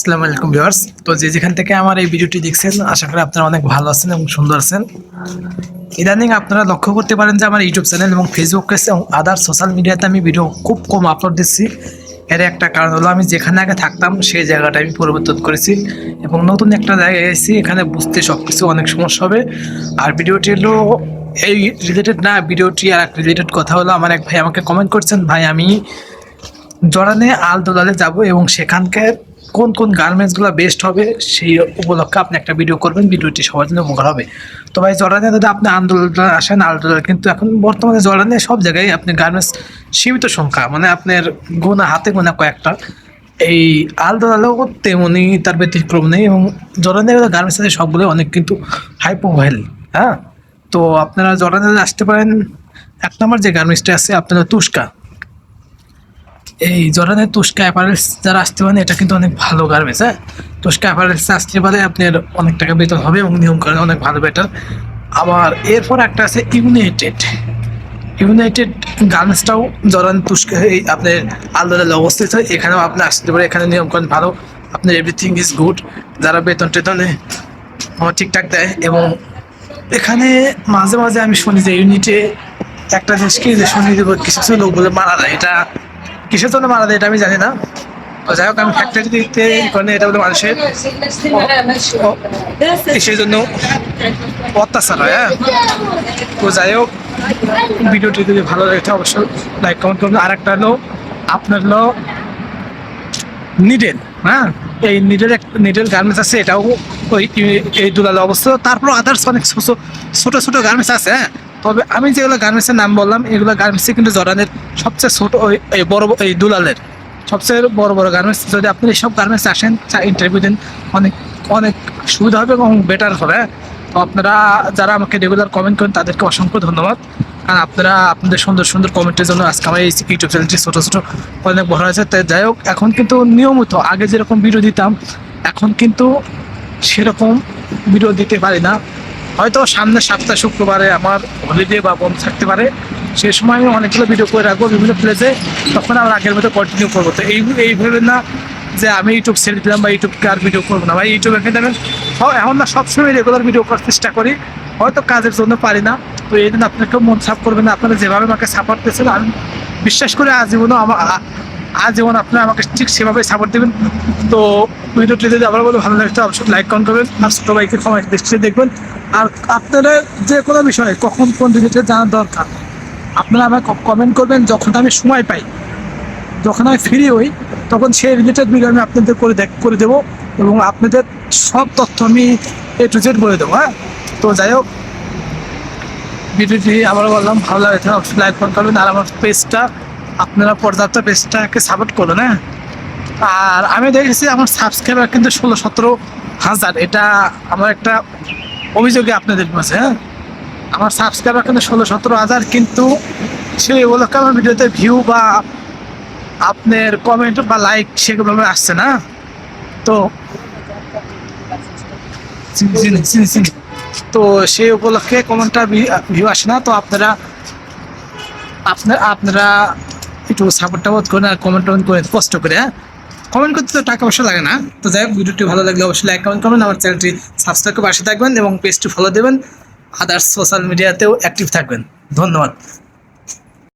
আসসালামু আলাইকুম ভিউয়ার্স। তো যে যেখান থেকে আমার এই ভিডিওটি দেখছেন, আশা করি আপনারা অনেক ভালো আছেন এবং সুন্দর আছেন। ইদানিং আপনারা লক্ষ্য করতে পারেন যে আমার ইউটিউব চ্যানেল এবং ফেসবুক এবং আদার সোশ্যাল মিডিয়াতে আমি ভিডিও খুব কম আপলোড দিচ্ছি। এর একটা কারণ হলো আমি যেখানে আগে থাকতাম, সেই জায়গাটা আমি পরিবর্তন করেছি এবং নতুন একটা জায়গায় এসেছি, এখানে বুঝতে সব কিছু অনেক সমস্যা হবে। আর ভিডিওটি হলো এই রিলেটেড না, ভিডিওটি আর এক রিলেটেড কথা হলো, আমার এক ভাই আমাকে কমেন্ট করছেন, ভাই, আমি জরানে আল দোলালে যাব এবং সেখানকার কোন কোন গার্মেন্টসগুলো বেস্ট হবে সেই উপলক্ষে আপনি একটা ভিডিও করবেন ভিডিওটি সবার জন্য উপকার হবে। তো ভাই জরানে দাদা আপনি আন্দোলন আসেন আলদোলাল কিন্তু এখন বর্তমানে জরানে সব জায়গায় আপনি গার্মেন্টস সীমিত সংখ্যা মানে আপনার গোনা হাতে গোনা কয়েকটা। এই আলদোলালেও তেমনই তার ব্যতিক্রম নেই এবং জরানের গার্মেন্টস আছে সবগুলো অনেক কিন্তু হাই প্রোফাইল হ্যাঁ? তো আপনারা জরানে আসতে পারেন, এক নম্বর যে গার্মেন্টসটা আছে, আপনারা তুষ্কা এই জরানের তুষ্কা অ্যাপারেলস যারা আসতে পারেন, এটা কিন্তু অনেক ভালো গার্মেন্টস হ্যাঁ? তুষ্কা অ্যাপারেলস আসতে পারে আপনার অনেক টাকা বেতন হবে এবং নিয়ম কারণে অনেক ভালো বেটার আবার এরপর একটা আছে ইউনাইটেড ইউনাইটেড গার্মেন্টসটাও জরান তুষ্কা, এই আপনার আলাদা অবস্থিত। এখানেও আপনি আসতে পারে এখানে নিয়মকানুন ভালো। আপনার এভরিথিং ইজ গুড যারা বেতন টেতনে ঠিকঠাক দেয় এবং এখানে মাঝে মাঝে আমি শুনি যে ইউনিটে একটা জিনিস কি যে শুনি যে কিছু কিছু লোক বলে মারা যায়। এটা কিসের জন্য মারা যায় এটা আমি জানি না। যাই হোক, আমি ফ্যাক্টরি দিতে কারণে এটা বলে মানুষের কিসের জন্য? অত্যাচার হয়। হ্যাঁ তো যাই হোক, ভিডিওটি যদি ভালো লাগে অবশ্যই লাইক কমেন্ট করবেন। আর একটা হলো, আপনার হলো নিডেল হ্যাঁ। এই নিডেল নিডেল গার্মেন্টস আছে, এটাও ওই, এই দুলাল অবস্থা। তারপর আদার্স অনেক ছোটো ছোটো গার্মেন্টস আছে হ্যাঁ। তবে আমি যেগুলো গার্মেন্টসের নাম বললাম, এগুলো গার্মেন্টসে কিন্তু জরানের সবচেয়ে ছোটো ওই বড় এই দুলালের সবচেয়ে বড় বড় গার্মেন্টস। যদি আপনি এইসব গার্মেন্টস আসেন ইন্টারভিউ দেন, অনেক অনেক সুবিধা হবে এবং বেটার হবে হ্যাঁ? তো আপনারা যারা আমাকে রেগুলার কমেন্ট করেন, তাদেরকে অসংখ্য ধন্যবাদ। কারণ আপনারা আপনাদের সুন্দর সুন্দর কমেন্টের জন্য আজকে আমার এই ইউটিউব চ্যানেলটি ছোটো ছোটো অনেক বড় হয়েছে। তাই যাই হোক, এখন কিন্তু নিয়মিত আগে যেরকম ভিডিও দিতাম, এখন কিন্তু সেরকম ভিডিও দিতে পারি না। হয়তো সামনের সপ্তাহ শুক্রবারে আমার হলিডে বা বন্ধ থাকতে পারে। সে সময় আমি অনেকগুলো ভিডিও করে রাখব, বিভিন্ন প্লেসে তখন আবার আগের মতো কন্টিনিউ করব। তো এই এই ভেবে না যে আমি ইউটিউব ছেড়ে দিলাম বা ইউটিউবকে আর ভিডিও করব না। ভাই ইউটিউবে কিন্তু আমি এখন না সবসময় রেগুলার ভিডিও করার চেষ্টা করি। হয়তো কাজের জন্য পারি না। তো এই জন্য আপনাকেও মন সাফ করবেন না। আপনারা যেভাবে আমাকে সাপোর্ট দিয়েছেন, আমি বিশ্বাস করে আজীবনও আমার আ- যেমন আপনারা আমাকে ঠিক সেভাবে সাপোর্ট দেবেন। তো ভিডিওটি যদি আবার বলে ভালো লাগতো অবশ্যই লাইক কমেন্ট করবেন। আর ছোটো বাইকে সময় দৃষ্টিতে দেখবেন। আর আপনারা যে কোনো বিষয়ে কখন কোন জিনিসটা জানার দরকার, আপনারা আমাকে কমেন্ট করবেন। যখন আমি সময় পাই, যখন আমি ফ্রি হই, তখন সেই রিলেটেড ভিডিও আমি আপনাদের করে দেখ করে দেবো এবং আপনাদের সব তথ্য আমি এ টু জেড বলে দেবো হ্যাঁ? তো যাই হোক ভিডিওটি আবার বললাম, ভালো লাগে লাইক করবেন। আর আমার পেজটা আপনারা পর্যাপ্ত পেজটাকে সাপোর্ট করবেন হ্যাঁ? আর আমি দেখেছি আমার সাবস্ক্রাইবার কিন্তু ষোলো, সতেরো হাজার। এটা আমার একটা অভিযোগে আপনাদের কাছে হ্যাঁ? আমার সাবস্ক্রাইবার কিন্তু ষোলো, সতেরো হাজার, কিন্তু সেই উপলক্ষে আমার ভিডিওতে ভিউ বা আপনার কমেন্ট বা লাইক সেগুলো আসছে না। তো। তো সেই উপলক্ষে কমেন্টটা ভিউ আসে না। তো আপনারা, আপনার, আপনারা একটু সাপোর্ট টাপোর্ট করে আর কমেন্ট টমেন্ট করে, কষ্ট করে হ্যাঁ? কমেন্ট করতে তো টাকা পয়সা লাগে না। তো যাই হোক, ভিডিওটি ভালো লাগলে অবশ্যই লাইক কমেন্ট করবেন। আমার চ্যানেলটি সাবস্ক্রাইব করে পাশে থাকবেন এবং পেজটি ফলো দেবেন। আদার্স সোশ্যাল মিডিয়াতেও অ্যাক্টিভ থাকবেন। ধন্যবাদ।